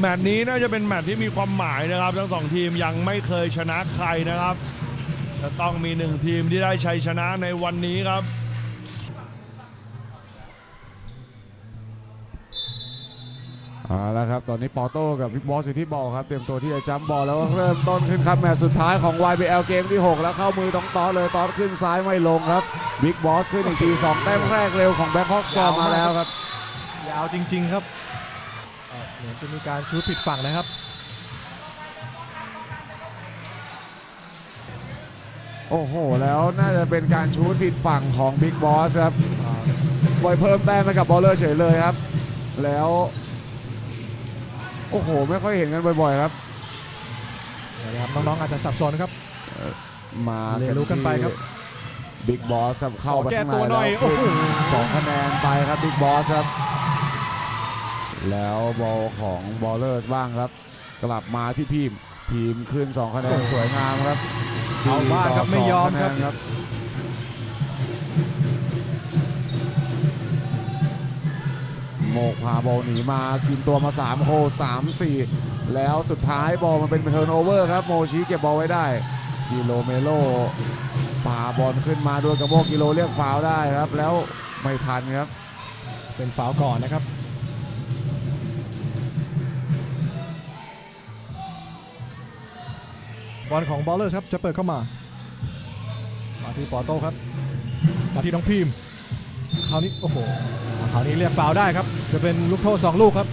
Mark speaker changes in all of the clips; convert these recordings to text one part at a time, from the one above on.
Speaker 1: แมตช์นี้น่าจะเป็นแมตช์ที่มีความหมายนะครับ ทั้งสองทีมยังไม่เคยชนะใครนะครับจะต้องมีหนึ่งทีมที่ได้ชัยชนะในวันนี้ครับ
Speaker 2: เอาละครับ ตอนนี้ปอโต้กับบิ๊กบอสอยู่ที่บอลครับ เตรียมตัวที่จะจัมป์บอลแล้วก็เริ่มต้นขึ้นครับแมตช์สุดท้ายของ YBL เกมที่ 6 แล้วเข้ามือตองตอสเลยตอสขึ้นซ้ายไม่ลงครับบิ๊กบอสขึ้นอีกที2แต้มแรกเร็วของแบงคอกสตอร์มาแล้วครับ
Speaker 3: ยาวจริง ๆ ครับ เอ่อเหมือนจะมีการชูดผิดฝั่งนะครับ
Speaker 2: โอ้โห แล้วน่าจะเป็นการชูดผิดฝั่งของบิ๊กบอสครับบอยเพิ่มแต้มให้กับบอลเลอร์เฉยเลยครับ แล้ว โอ้โห ไม่ค่อยเห็นกันบ่อยๆครับ
Speaker 3: นะครับน้องๆอาจจะสับสนครับ
Speaker 2: มา
Speaker 3: เรียนรู้กันไปครับ
Speaker 2: บิ๊กบอสครับเข้าไป
Speaker 3: ขอแก้
Speaker 2: ข้างใน
Speaker 3: ตัวหน่
Speaker 2: แล้
Speaker 3: อ
Speaker 2: วย
Speaker 3: โอ้โห
Speaker 2: สองคะแนนไปครับบิ๊กบอสครับ แล้วบอลของบอลเลอร์สบ้างครับ กลับมาที่พีมพีมขึ้น2คะแนนสวยงามครับ
Speaker 3: เอาบ้างครับ
Speaker 2: ต่
Speaker 3: ไม่ยอม
Speaker 2: สงะแนน
Speaker 3: ครับ
Speaker 2: โมกพาบอลหนีมากินตัวมา 3โฮ3 4 แล้วสุดท้ายบอลมันเป็นเทิร์นโอเวอร์ครับ โมชิเก็บบอลไว้ได้ กิโลเมโลปาบอลขึ้นมาด้วยกระโมกกิโลเรียกฟาวล์ได้ครับ แล้วไม่ทันครับ
Speaker 3: เป็นฝาวก่อนนะครับ บอลของบอลเลอร์ครับจะเปิดเข้ามา มาที่ปอโต้ครับ มาที่น้องพิมคราวนี้โอ้โหคราวนี้เรียกฟาวได้ครับ จะเป็นลูกโทษ2ลูกครับ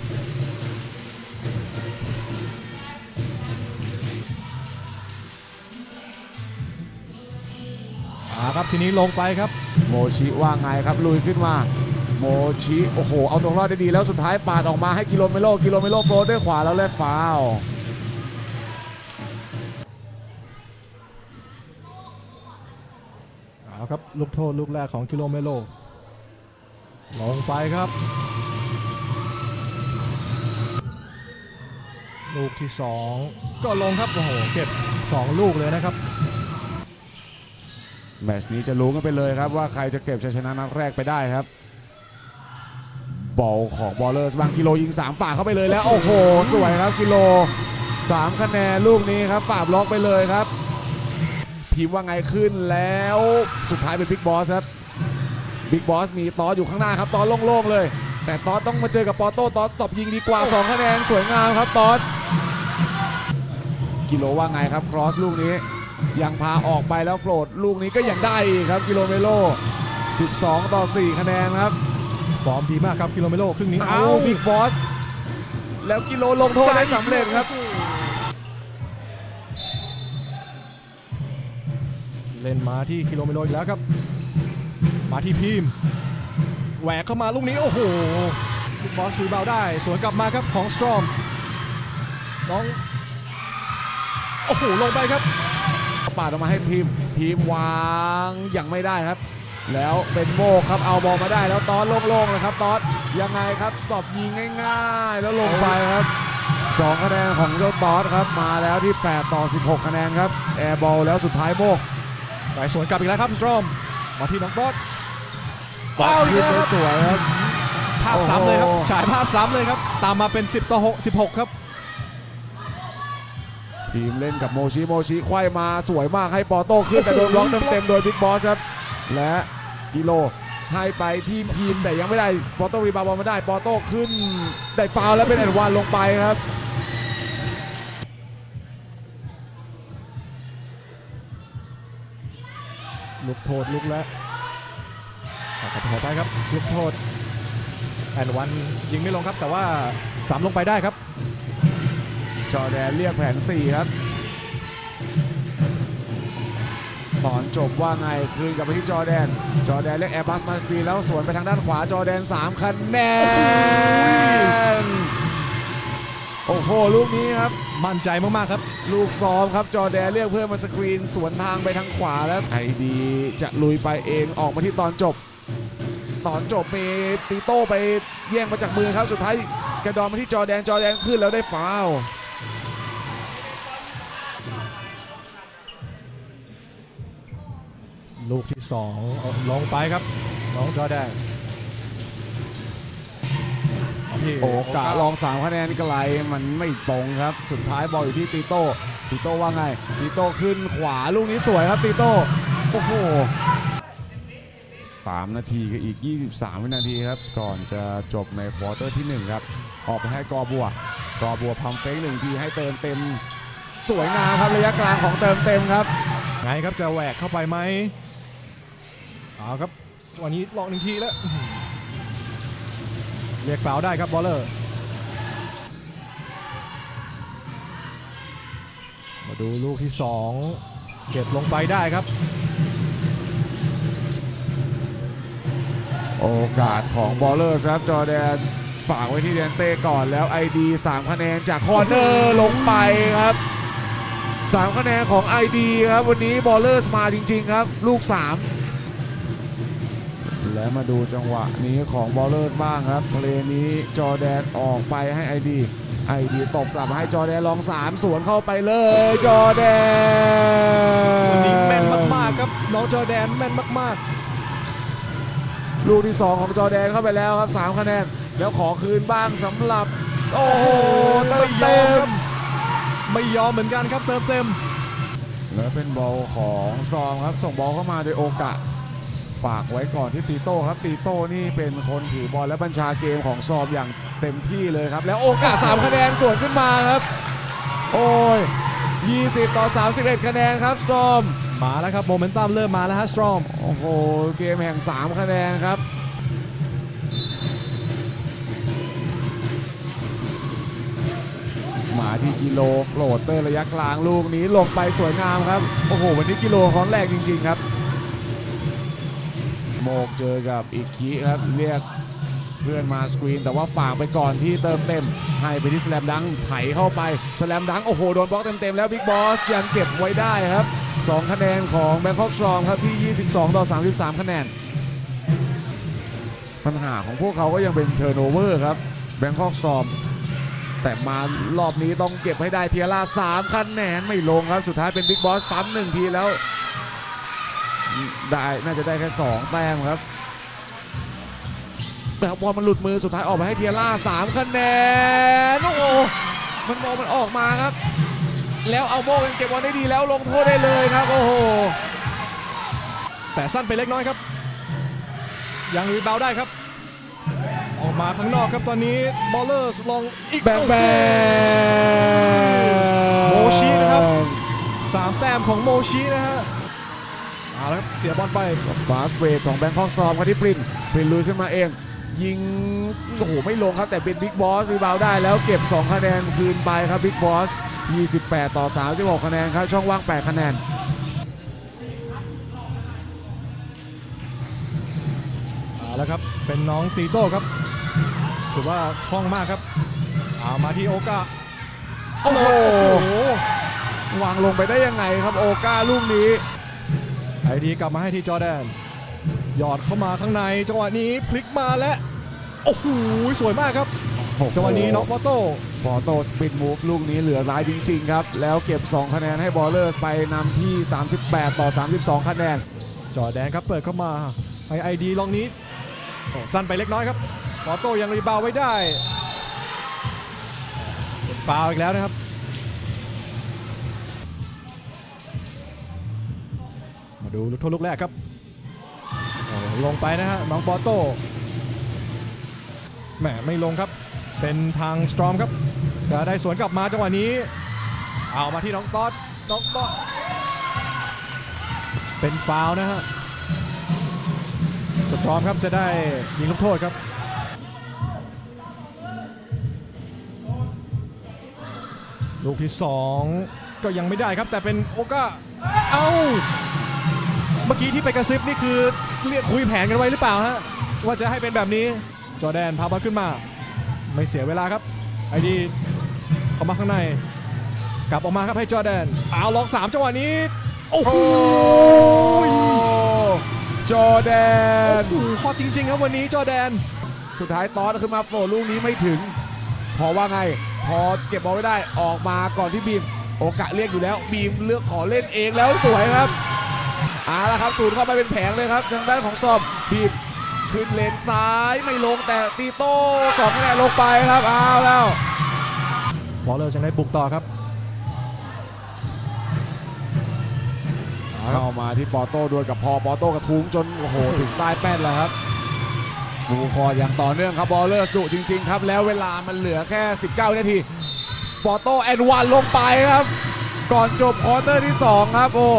Speaker 3: อาครับทีนี้ลงไปครับ
Speaker 2: โมชิว่าไงครับลุยขึ้นมา โมชิโอ้โห เอาตรงรอดได้ดีแล้วสุดท้ายปาดออกมาให้กิโลเมโลกิโลเมโลโฟลดด้วยขวาแล้วเล่นฟาว ลู
Speaker 3: กโทษลูกแรกของกิโลเมโล ลงไปครับ ลูกที่ 2 ก็ลงครับ โอ้โห เก็บ 2 ลูกเลยนะครับ
Speaker 2: แมตช์นี้จะรู้กันไปเลยครับว่าใครจะเก็บชัยชนะนัดแรกไปได้ครับบอลของบอลเลอร์สบางกิโลยิง 3ฝากเข้าไปเลยแล้ว โอ้โห สวยครับกิโล 3 คะแนนลูกนี้ครับฝาบล็อกไปเลยครับ พิมพ์ว่าไงขึ้นแล้วสุดท้ายเป็นบิ๊กบอสครับบิ๊กบอสมีตอสอยู่ข้างหน้าครับตอสโล่งๆเลย แต่ตอสต้องมาเจอกับปอโต้ตอสสต็อปยิงดีกว่า2คะแนนสวยงามครับตอสกิโลว่าไงครับครอสลูกนี้ยังพาออกไปแล้วโฟลดลูกนี้ก็ยังได้อีกครับกิโลเมโล 12 ต่อ 4 คะแนนครับ
Speaker 3: ฟอร์มดีมากครับกิโลเมโลครึ่งนี้
Speaker 2: เอาบิ๊กบอสแล้วกิโลลงโทษได้สำเร็จครับ
Speaker 3: เล่นมาที่กิโลเมโลอีกแล้วครับ มาที่พิมแหวกเข้ามาลูกนี้โอ้โหลูกบอสรีบาวได้ สวนกลับมาครับของสตรอมน้องโอ้โหลงไปครับ
Speaker 2: ปาดออกมาให้พิมพิมวางยังไม่ได้ครับ แล้วเป็นโมกครับเอาบอลมาได้แล้วตอนโล่งๆเลยครับตอนยังไงครับสต็อปยิงง่ายๆ แล้วลงไปครับ2คะแนนของเจ้าตอสครับมาแล้วที่ 8 ต่อ 16 คะแนนครับ แอร์บอลแล้วสุดท้ายโมก
Speaker 3: ไปสวนกลับอีกแล้วครับสตรอมมาที่น้องบอส
Speaker 2: ปัด
Speaker 3: เอาอีก
Speaker 2: ขึ้น
Speaker 3: แล้ว
Speaker 2: ไป
Speaker 3: ครับ
Speaker 2: สวยครับ
Speaker 3: ภาพซ้ำเลยครับ
Speaker 2: โอ้โห
Speaker 3: ฉายภาพซ้ำเลยครับ ตามมาเป็น 10 ต่อ 6 16 ครับ
Speaker 2: ทีมเล่นกับโมชิโมชิควายมาสวยมากให้ปอโต้ขึ้นแต่โดนบล็อกเต็มๆโดยบิ๊กบอสครับ และกิโลให้ไปทีมทีมแต่ยังไม่ได้ปอโต้รีบาวด์บอลมาได้ปอโต้ขึ้นได้ฟาวล์แล้วเป็นแอนวานลงไปครับ
Speaker 3: ลูกโทษลูกแล้วขอโทษไปครับลูกโทษแอนวันยิงไม่ลงครับ แต่ว่าสามลงไปได้ครับ
Speaker 2: จอร์แดนเรียกแผน 4 ครับตอนจบว่าไงคืนกลับไปที่จอร์แดน จอร์แดนเรียกแอร์บัสมาคืนแล้วสวนไปทางด้านขวาจอร์แดน 3 คะแนน โอ้โห ลูกนี้ครับ
Speaker 3: มั่นใจมากๆครับ
Speaker 2: ลูกซ้อมครับจอร์แดนเรียกเพื่อนมาสกรีน สวนทางไปทางขวาแล้วไอดีจะลุยไปเองออกมาที่ตอนจบ ตอนจบมีตีโต้ไปแย่งมาจากมือครับสุดท้ายกระดอนมาที่จอร์แดนจอร์แดนขึ้นแล้วได้ฟาวล์
Speaker 3: ลูกที่สองเอาลงไปครับน้องจอร์แดนที่
Speaker 2: โอกาสลอง3คะแนนไกลมันไม่ตรงครับ สุดท้ายบอลอยู่ที่ตีโต้ตีโต้ว่าไงตีโต้ขึ้นขวาลูกนี้สวยครับตีโต้โอ้โห3 นาทีกับอีก 23 วินาทีครับ ก่อนจะจบในควอเตอร์ที่ 1 ครับ ออกไปให้กอบัว กอบัวพัมเฟกหนึ่งทีให้เติมเต็ม สวยงามครับระยะกลางของเติมเต็มครับ
Speaker 3: ไงครับจะแหวกเข้าไปไหมเอาครับ วันนี้ลองหนึ่งทีแล้วอื้อหือ เรียกฟาวได้ครับบอลเลอร์ มาดูลูกที่ 2 เก็บลงไปได้ครับ
Speaker 2: โอกาสของบอลเลอร์ครับจอแดนฝากไว้ที่เดนเต้ก่อนแล้ว ID 3คะแนนจากคอร์เนอร์ลงไปครับ3คะแนนของ ID ครับวันนี้บอลเลอร์มาจริง ๆ ครับ ลูก 3 และมาดูจังหวะนี้ของบอลเลอร์บ้างครับเพลย์นี้จอร์แดนออกไปให้ ID ID ตบกลับมาให้จอร์แดนลอง3สวนเข้าไปเลย จอร์แดน
Speaker 3: วันนี้แม่นมากๆครับน้องจอร์แดนแม่นมาก
Speaker 2: ลูกที่ 2 ของจอร์แดนเข้าไปแล้วครับ3คะแนนแล้วขอคืนบ้างสำหรับ โอ้โห
Speaker 3: ๆ
Speaker 2: เติ
Speaker 3: ไม่
Speaker 2: ม
Speaker 3: ยอ
Speaker 2: เต็
Speaker 3: มค
Speaker 2: ม
Speaker 3: รับไม่ยอมเหมือนกันครับเติมเต็ม
Speaker 2: แล้วเป็นบอลของสตรองครับส่งบอลเข้ามาโดยโอกาส ฝากไว้ก่อนที่ตีโต้ครับตีโต้นี่เป็นคนถือบอลและบัญชาเกมของซอมอย่างเต็มที่เลยครับ แล้วโอกาส 3 คะแนนสวนขึ้นมาครับ โอ้ย 20 ต่อ 31 คะแนนครับสตรอม
Speaker 3: มาแล้วครับโมเมนตัมเริ่มมาแล้วฮะสตรอม
Speaker 2: โอ้โห เกมแห่ง 3 คะแนนครับมาที่กิโลโฟลตเตอร์ระยะกลางลูกนี้ลงไปสวยงามครับ โอ้โห วันนี้กิโลของแรงจริง ๆ ครับ โมกเจอกับอีกคิครับเรียกเพื่อนมาสกรีนแต่ว่าฝากไปก่อนที่เติมเต็ม ให้ไปที่สแลมดังไถเข้าไปสแลมดังโอ้โหโดนบล็อกเต็มๆแล้วบิ๊กบอสยังเก็บไว้ได้ครับ2คะแนนของแบงคอกสตรองครับที่ 22 ต่อ 33 คะแนน ปัญหาของพวกเขาก็ยังเป็นเทอร์โนเวอร์ครับแบงคอกสตรอมแต่มารอบนี้ต้องเก็บให้ได้เทียร่า3คะแนนไม่ลงครับ สุดท้ายเป็นบิ๊กบอสปั๊มหนึ่งทีแล้ว ได้น่าจะได้แค่2แต้มครับแต่บอลมันหลุดมือสุดท้ายออกไปให้เทียร่า3คะแนนโอ้โหมันมองมันออกมาครับ แล้วเอาโมกันเก็บบอลได้ดีแล้วลงโทษได้เลยครับ โอ้โห
Speaker 3: แต่สั้นไปเล็กน้อยครับ ยังรีบาวด์ได้ครับ ออกมาข้างนอกครับตอนนี้บอลเลอร์ลองอีก
Speaker 2: แบงแบง
Speaker 3: โมชินะครับสามแต้มของโมชินะฮะ เอาละครับเสียบอลไป
Speaker 2: ฟาสเวทของแบงคอกสตอมครับที่ปรินปรินลุยขึ้นมาเอง ยิงโอ้โหไม่ลงครับแต่เป็นบิ๊กบอสรีบาวด์ได้แล้วเก็บ2คะแนนคืนไปครับบิ๊กบอส28 ต่อ36คะแนนครับช่องว่าง 8 คะแนน
Speaker 3: เอาละครับเป็นน้องตีโต้ครับถือว่าคล่องมากครับเอามาที่โอกา
Speaker 2: โอ้โห
Speaker 3: โอ้โห
Speaker 2: วางลงไปได้ยังไงครับโอกาลูกนี้
Speaker 3: ไอดีกลับมาให้ที่จอร์แดน หยอดเข้ามาข้างในจังหวะนี้พลิกมาและ โอ้โห สวยมากครับจังหวะนี้น็อกบอโต้
Speaker 2: บอโตสปินมูฟลูกนี้เหลือร้ายจริงๆครับ แล้วเก็บ 2 คะแนนให้บอลเลอร์สไปนำที่ 38 ต่อ 32 คะแนน
Speaker 3: จอร์แดนครับเปิดเข้ามาไอไอดีลองนี้โอ้สั้นไปเล็กน้อยครับบอโต้ยังรีบาวด์ไว้ได้เป็นฟาวล์อีกแล้วนะครับ ดูลูกโทษลูกแรกครับ ลงไปนะฮะน้องบอโต้แหมไม่ลงครับ เป็นทางสตรอมครับจะได้สวนกลับมาจังหวะนี้ เอามาที่น้องต๊อดน้องต๊อดเป็นฟาวนะฮะสตรอมครับจะได้ยิงลูกโทษครับลูกที่ 2 ก็ยังไม่ได้ครับแต่เป็นโอกาเอ้า เมื่อกี้ที่ไปกระซิบนี่คือเรียกคุยแผนกันไว้หรือเปล่าฮะว่าจะให้เป็นแบบนี้จอร์แดนพาบอลขึ้นมา ไม่เสียเวลาครับไอดีเข้ามาข้างใน กลับออกมาครับให้จอร์แดนเอาล็อก3จังหวะนี้โอ้โห
Speaker 2: จอร์แดน
Speaker 3: โอ้โหฮอตจริง ๆ ครับวันนี้จอร์แดน
Speaker 2: สุดท้ายตอนขึ้นมาโผล่ลูกนี้ไม่ถึง พอว่าไง พอเก็บบอลไม่ได้ออกมาก่อนที่บีม โอกาสเรียกอยู่แล้ว บีมเลือกขอเล่นเองแล้วสวยครับ เอาละครับศูนย์เข้าไปเป็นแผงเลยครับ ทางด้านของสตอมบีมขึ้นเลนซ้ายไม่ลงแต่ตีโต้สองคะแนนลงไปครับเอาแล้ว
Speaker 3: บอลเลอร์ยังได้บุกต่อครับ
Speaker 2: เข้ามาที่ปอโต้ดวลกับพอปอโต้กระทุ้งจนโอ้โหถึงใต้แป้นแล้วครับบูคอร์อย่างต่อเนื่องครับบอลเลอร์สดุจริง ๆ ครับ แล้วเวลามันเหลือแค่ 19 นาทีปอโต้แอนวันลงไปครับ ก่อนจบควอเตอร์ที่ 2 ครับโอ้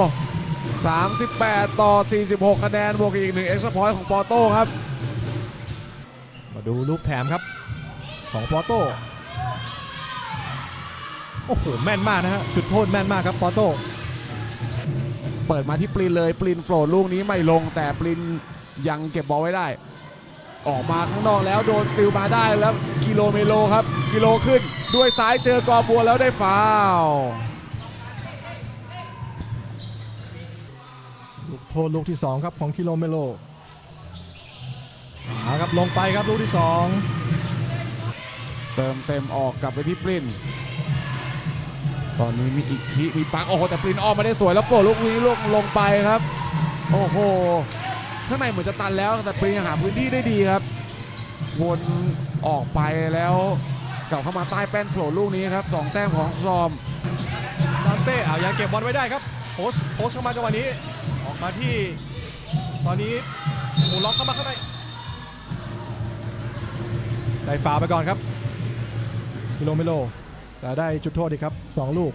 Speaker 2: 38 ต่อ 46 คะแนนบวกอีกหนึ่งเอ็กซ์พอยต์ของปอโต้ครับ
Speaker 3: มาดูลูกแถมครับ ของปอโต้ โอ้โห แม่นมากนะฮะ จุดโทษแม่นมากครับปอโต้
Speaker 2: เปิดมาที่ปลินเลย ปลินโฟลดลูกนี้ไม่ลง แต่ปลินยังเก็บบอลไว้ได้ ออกมาข้างนอกแล้วโดนสติลมาได้แล้วกิโลเมโลครับ กิโลขึ้นด้วยซ้ายเจอกอบัวแล้วได้ฟาว ล์
Speaker 3: ลูกโทษลูกที่ 2 ครับของคิโลเมโลมาครับลงไปครับลูกที่
Speaker 2: เติมเต็มออกกลับไปที่ปลินตอนนี้มีอีกทีมีปังโอ้โหแต่ปลินออกมาได้สวยแล้วโฟลดลูกนี้ลงลงไปครับ โอ้โหข้างในเหมือนจะตันแล้วแต่ปลินยังหาพื้นที่ได้ดีครับวนออกไปแล้วกลับเข้ามาใต้แป้นโฟลดลูกนี้ครับสองแต้มของซอม
Speaker 3: 2ดานเต้เอายังเก็บบอลไว้ได้ครับโพสต์โพสต์เข้ามาจังหวะนี้ ออกมาที่ ตอนนี้หมูล็อกเข้ามาข้างในได้ฟาวล์ไปก่อนครับคิโลเมโลแต่ได้จุดโทษอีกครับ 2 ลูก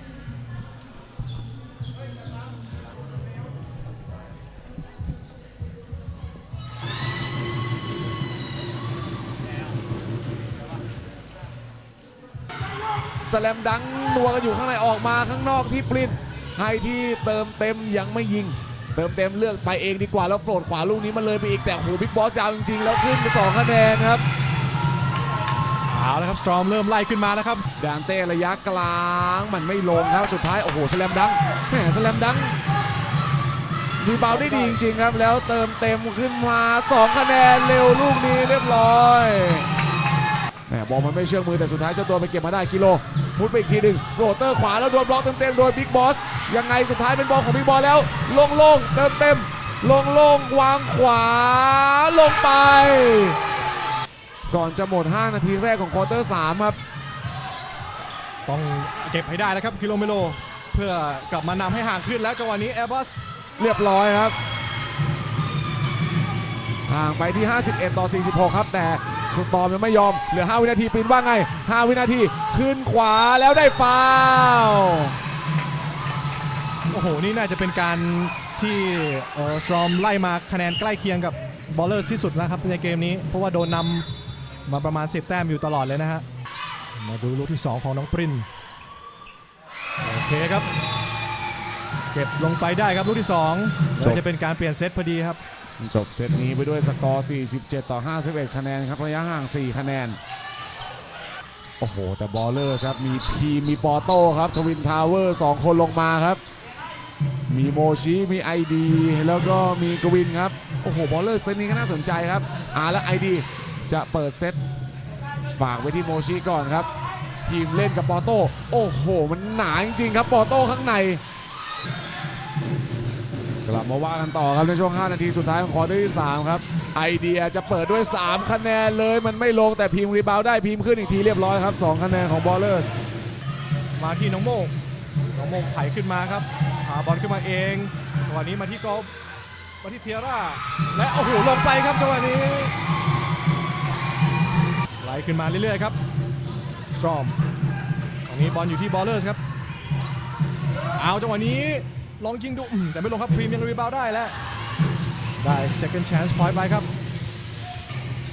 Speaker 2: สแลมดังนัวกันอยู่ข้างในออกมาข้างนอกที่ปลินให้ที่เติมเต็มยังไม่ยิงเติมเต็มเลือกไปเองดีกว่าแล้วโฟลดขวาลูกนี้มันเลยไปอีกแต่โหบิ๊กบอสยาวจริงๆ แล้วขึ้นไป2คะแนนครับ
Speaker 3: เอาละครับสตรอมเริ่มไล่ขึ้นมาแล้วครับ
Speaker 2: ดานเต้ระยะกลางมันไม่ลงครับสุดท้ายโอ้โหสแลมดังแหมสแลมดังรีบาวด์ได้ดีจริงๆครับ แล้วเติมเต็มขึ้นมา 2 คะแนนเร็วลูกนี้เรียบร้อยแหมบอลมันไม่เชื่องมือแต่สุดท้ายเจ้าตัวไปเก็บมาได้กิโลมุดไปอีกทีหนึ่งโฟลเตอร์ขวาแล้วโดนบล็อกเต็มๆโดยบิ๊กบอส ยังไงสุดท้ายเป็นบอลของบิ๊กบอสแล้ว ลงๆเติมเต็มลงลงๆวางขวาลงไป ก่อนจะหมด 5 นาทีแรกของควอเตอร์ 3 ครับ
Speaker 3: ต้องเก็บให้ได้แล้วครับคิโลเมโล เพื่อกลับมานำให้ห่างขึ้นแล้วจังหวะนี้แอร์บัส
Speaker 2: เรียบร้อยครับห่างไปที่ 51 ต่อ 46 ครับ แต่สตอร์มยังไม่ยอม เหลือ 5 วินาทีปรินว่าไง 5 วินาที ขึ้นขวาแล้วได้ฟาวล์
Speaker 3: โอ้โห นี่น่าจะเป็นการที่สตรอมไล่มาคะแนนใกล้เคียงกับบอลเลอร์ที่สุดแล้วครับในเกมนี้ เพราะว่าโดนนำมาประมาณ 10 แต้มอยู่ตลอดเลยนะฮะ มาดูลูกที่ 2 ของน้องปรินโอเคครับ เก็บลงไปได้ครับลูกที่2แล้วจะเป็นการเปลี่ยนเซตพอดีครับ
Speaker 2: จบเซตนี้ไปด้วยสกอร์ 47 ต่อ 51 คะแนนครับระยะห่าง 4 คะแนนโอ้โห แต่บอลเลอร์ครับ มีพีมีปอโต้ครับ ทวินทาวเวอร์ 2 คนลงมาครับ มีโมชิมีไอดีแล้วก็มีกวินครับ โอ้โห บอลเลอร์เซตนี้ก็น่าสนใจครับอ่าแล้วไอดีจะเปิดเซตฝากไว้ที่โมชิก่อนครับ ทีมเล่นกับปอโต้โอ้โห มันหนาจริงๆครับปอโต้ข้างใน กลับมาว่ากันต่อครับในช่วง 5 นาทีสุดท้ายของควอเตอร์ที่3ครับไอเดียจะเปิดด้วย 3 คะแนนเลยมันไม่ลงแต่พิมพ์รีบาวได้พิมพ์ขึ้นอีกทีเรียบร้อยครับ 2 คะแนนของบอลเลอร์
Speaker 3: มาที่น้องโมงน้องโมงไถขึ้นมาครับาบอลขึ้นมาเองจังหวะนี้มาที่กอล์ฟมาที่เทียร่า และโอ้โหลงไปครับจังหวะนี้ไหลขึ้นมาเรื่อยๆครับสตรอมตรงนี้บอลอยู่ที่บอลเลอร์ครับ เอาจังหวะนี้ลองยิงดูแต่ไม่ลงครับพรีมยังรีบาวได้แล้ว ได้ second chance point ไปครับ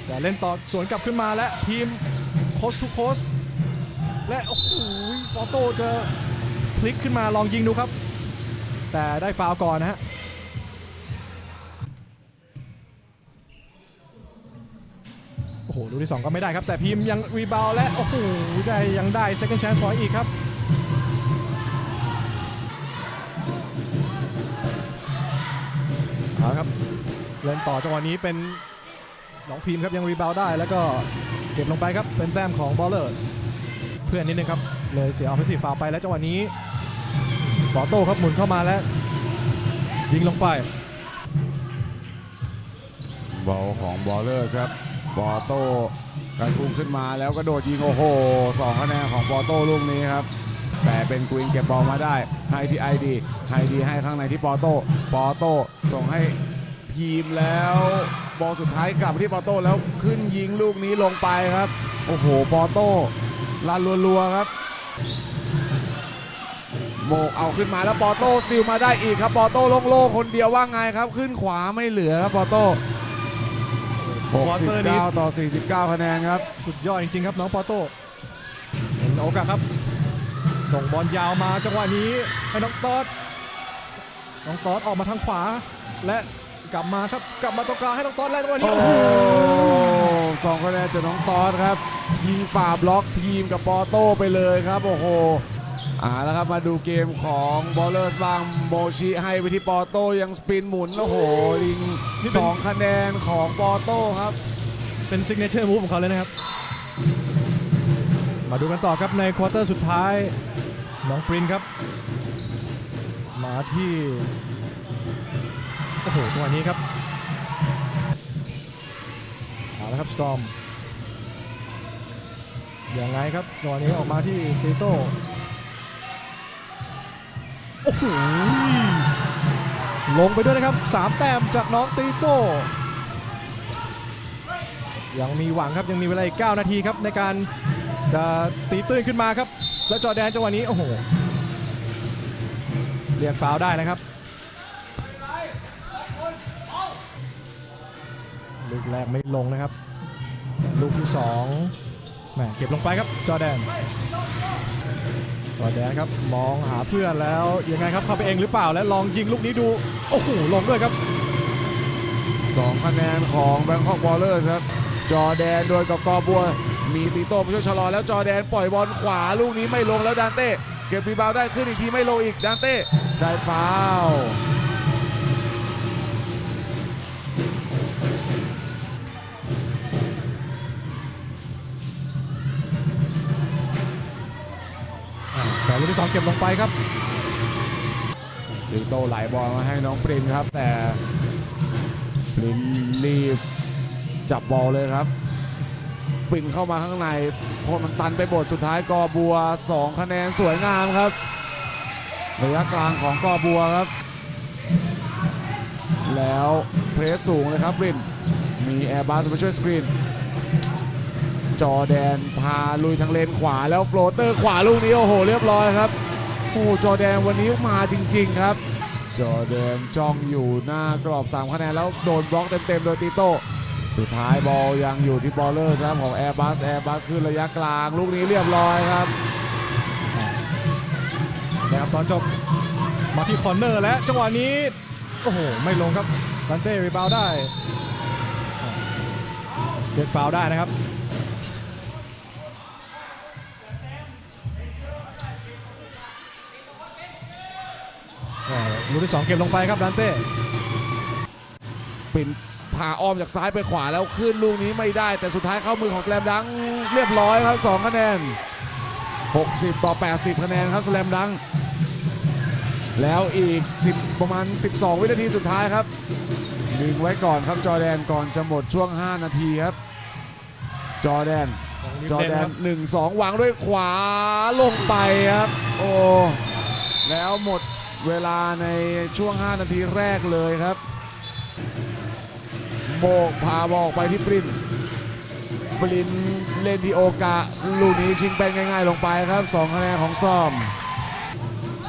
Speaker 3: จะเล่นต่อสวนกลับขึ้นมาและทีมโคสทูโคสและโอ้โหปอโต้จะพลิกขึ้นมาลองยิงดูครับ แต่ได้ฟาวก่อนนะฮะโอ้โหลูกที่ 2 ก็ไม่ได้ครับ แต่พีมยังรีบาวและ โอ้โหได้ยังได้ second chance point อีกครับ เอาครับเล่นต่อจังหวะนี้เป็นน้องพีมครับยังรีบาวได้แล้วก็เก็บลงไปครับเป็นแต้มของ Ballers เพื่อนนิดนึงครับเลยเสียออฟเฟนซีฟาวไปแล้วจังหวะนี้ บอโต้ครับหมุนเข้ามาแล้ว ยิงลงไป
Speaker 2: บอลของบอลเลอร์ครับบอโต้กระทุงขึ้นมาแล้วก็โดดยิงโอ้โหสองคะแนนของบอโต้ลูกนี้ครับ แต่เป็นกวินเก็บบอลมาได้ให้ที่ไอดีไอดีให้ข้างในที่ปอโต้ปอโต้ส่งให้พีมแล้วบอลสุดท้ายกลับที่ปอโต้แล้วขึ้นยิงลูกนี้ลงไปครับ โอ้โหปอโต้ลันรัวๆครับ โมกเอาขึ้นมาแล้วปอโต้สติลมาได้อีกครับปอโต้โล่งๆคนเดียวว่าไงครับ ขึ้นขวาไม่เหลือครับปอโต้69 ต่อ 49 คะแนนครับ
Speaker 3: สุดยอดจริงๆครับน้องปอโต้เป็นโอกาสครับ ส่งบอลยาวมาจังหวะนี้ให้น้องตอดน้องตอดออกมาทางขวา และกลับมาครับกลับมาตรงกลางให้น้องตอดแล้วจังหวะนี้
Speaker 2: โอ้
Speaker 3: โอ้
Speaker 2: โห
Speaker 3: โห
Speaker 2: สองคะแนนจากน้องตอสครับยิงฝ่าบล็อกทีมกับปอโต้ไปเลยครับโอ้โห อ่าแล้วครับมาดูเกมของบอลเลอร์สบ้างโมชิให้ไปที่ปอโต้ยังสปินหมุนโอ้โหยิงสองคะแนนของปอโต้ครับ
Speaker 3: เป็นซิกเนเจอร์มูฟของเขาเลยนะครับ มาดูกันต่อครับในควอเตอร์สุดท้าย น้องปรินครับ มาที่โอ้โหจังหวะนี้ครับเอาละครับสตอมยังไงครับจังหวะนี้ออกมาที่ตีโต้ โอ้โหลงไปด้วยนะครับ3แต้มจากน้องตีโต้ยังมีหวังครับยังมีเวลาอีก9นาทีครับในการจะตีตื้นขึ้นมาครับ แล้วจอแดนจังหวะนี้โอ้โหเรียกฟาวล์ได้นะครับลูกแรกไม่ลงนะครับ ลูกที่2แหมเก็บลงไปครับจอแดน จอร์แดนครับมองหาเพื่อนแล้วยังไงครับเข้าไปเองหรือเปล่าและลองยิงลูกนี้ดูโอ้โหลงด้วยครับ
Speaker 2: 2คะแนนของแบงคอกบอลเลอร์ครับจอแดนโดยกับกอบัว มีตีโต้มาช่วยชะลอแล้วจอแดนปล่อยบอลขวาลูกนี้ไม่ลงแล้วดานเต้เก็บรีบาวได้ขึ้นอีกทีไม่ลงอีกดานเต้ได้ฟาว
Speaker 3: ที่สองเก็บลงไปครับ
Speaker 2: ตีโต้ไหลบอลมาให้น้องปรินครับ แต่ปรินรีบจับบอลเลยครับปรินเข้ามาข้างในคนมันตันไปบทสุดท้ายกอบัว 2 คะแนนสวยงามครับระยะกลางของกอบัวครับ แล้วเพรสสูงเลยครับปรินมีแอร์บัสมาช่วยสกรีน จอแดนพาลุยทางเลนขวาแล้วโฟลเตอร์ขวาลูกนี้โอ้โหเรียบร้อยครับโอ้จอแดนวันนี้มาจริง ๆ ครับ จอแดนจ้องอยู่หน้ากรอบ3คะแนนแล้วโดนบล็อกเต็มๆโดยติโต้สุดท้ายบอลยังอยู่ที่บอลเลอร์ครับของ Airbus Airbus ขึ้นระยะกลาง ลูกนี้เรียบร้อยครับ
Speaker 3: นะครับตอนจบมาที่คอร์เนอร์และจังหวะนี้โอ้โหไม่ลงครับดันเต้รีบาวได้เด็ดฟาวได้นะครับ แหม่ ลูกที่2เก็บลงไปครับดันเต้
Speaker 2: ปิ่นพาอ้อมจากซ้ายไปขวาแล้วขึ้นลูกนี้ไม่ได้ แต่สุดท้ายเข้ามือของสแลมดังเรียบร้อยครับ2คะแนน 60 ต่อ 80 คะแนนครับสแลมดัง แล้วอีก 10 ประมาณ 12 วินาทีสุดท้ายครับดึงไว้ก่อนครับจอแดนก่อนจะหมดช่วง 5 นาทีครับ จอแดนจอแดน1 2วางด้วยขวาลงไปครับ โอ้แล้วหมด เวลาในช่วง 5 นาทีแรกเลยครับ โบกพาบอลอกไปที่ปรินปรินเล่นที่โอกาลูกนี้ชิงไปง่ายๆลงไปครับ2คะแนนของสตอม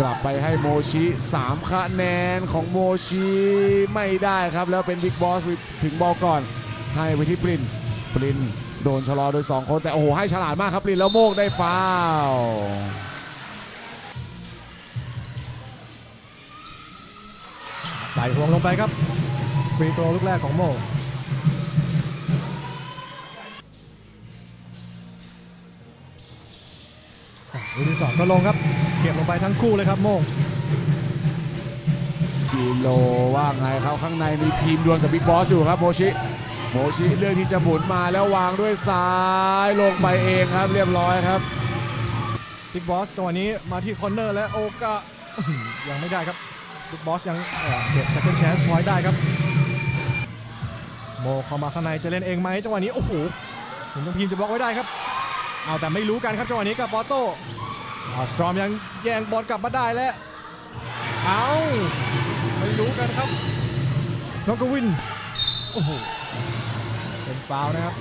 Speaker 2: กลับไปให้โมชิ 3 คะแนนของโมชิไม่ได้ครับ แล้วเป็นบิ๊กบอสถึงบอลก่อน ให้ไปที่ปรินปรินโดนชะลอโดย 2 คนแต่โอ้โหให้ฉลาดมากครับปรินแล้วโมกได้ฟาว ล์
Speaker 3: ไหลห่วงลงไปครับ ฟรีตัวลูกแรกของโมอะลูกที่สองก็ลงครับ เก็บลงไปทั้งคู่เลยครับโมง
Speaker 2: กิโลว่าไงครับข้างในมีพีมดวลกับบิ๊กบอสอยู่ครับโมชิ โมชิเลือกที่จะหมุนมาแล้ววางด้วยซ้ายลงไปเองครับเรียบร้อยครับ
Speaker 3: บิ๊กบอสจังหวะนี้มาที่คอร์เนอร์และโอกาอื้อหือยังไม่ได้ครับ บิ๊กบอสยังเก็บ second chance point ได้ครับ โมเข้ามาข้างในจะเล่นเองไหมจังหวะนี้ โอ้โหเห็นต้องพิมจะบล็อกไว้ได้ครับ เอาแต่ไม่รู้กันครับจังหวะนี้กับปอโต้สตรอมยังแย่งบอลกลับมาได้แล้วเอาไม่รู้กันครับน้องกวินโอ้โหเป็นฟาวนะครับ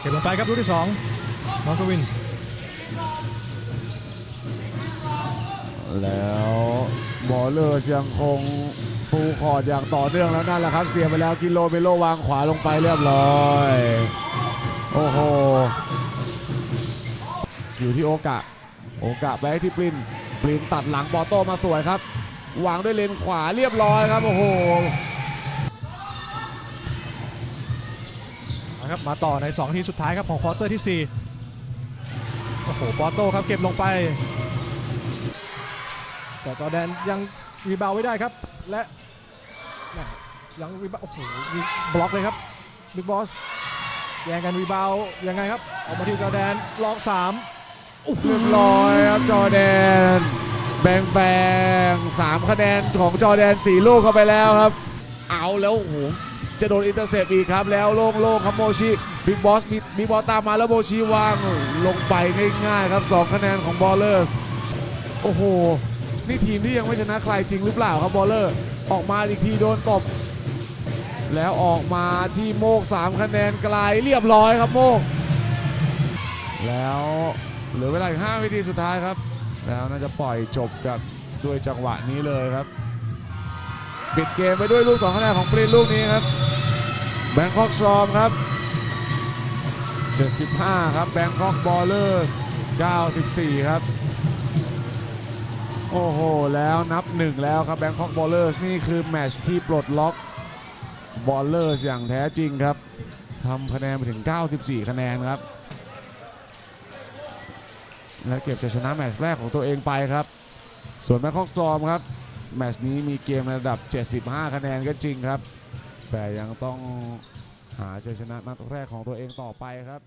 Speaker 3: เก็บลงไปครับลูกที่สองน้องกวิน
Speaker 2: แล้วบอลเลอร์ยังคงฟูคอร์ดอย่างต่อเนื่องแล้วนั่นแหละครับ เสียไปแล้วกิโลเมโลวางขวาลงไปเรียบร้อย โอ้โห อยู่ที่โอกะ โอกะไปที่ปรินปรินตัดหลังบอโต้มาสวยครับ วางด้วยเลนขวาเรียบร้อยครับ โอ้โห
Speaker 3: บมาต่อใน2ทีสุดท้ายครับของควอเตอร์ที่ 4 โอ้โหปอโต้ครับเก็บลงไป แต่จอร์แดนยังรีบาวด์ไว้ได้ครับ และแหม่ยังรีบาวด์โอ้โหมีบล็อกเลยครับบิ๊กบอสแย่งกันรีบาวด์ยังไงครับออกมาที่จอร์แดนลอก3โอ้โห
Speaker 2: เรียบร้อยครับจอร์แดน แบ่งแบ่งสามคะแนนของจอร์แดนสี่ลูกเข้าไปแล้วครับ เอาแล้วโอ้โห จะโดนอินเตอร์เซปอีกครับ แล้วโล่งๆครับโมชิบิ๊กบอสมีมีบอลตามมาแล้วโมชิวางลงไปง่ายๆครับ 2 คะแนนของบอลเลอร์โอ้โห นี่ทีมที่ยังไม่ชนะใครจริงหรือเปล่าครับบอลเลอร์ออกมาอีกทีโดนตบ แล้วออกมาที่โมก 3 คะแนนไกลเรียบร้อยครับโมก แล้วเหลือเวลาอีก5วิธีสุดท้ายครับ แล้วน่าจะปล่อยจบกับด้วยจังหวะนี้เลยครับปิดเกมไปด้วยลูก2คะแนนของปรินลูกนี้ครับ แบงคอกสตรอมครับ 75 ครับแบงคอกบอลเลอร์94 ครับ โอ้โห แล้วนับ1แล้วครับแบงคอกบอลเลอร์นี่คือแมตช์ที่ปลดล็อกบอลเลอร์อย่างแท้จริงครับทำคะแนนไปถึง 94 คะแนนครับ และเก็บชัยชนะแมตช์แรกของตัวเองไปครับ ส่วนแบงคอกสตอมครับ แมตช์นี้มีเกมระดับ 75 คะแนนก็จริงครับ แต่ยังต้องหาชัยชนะนัดแรกของตัวเองต่อไปครับ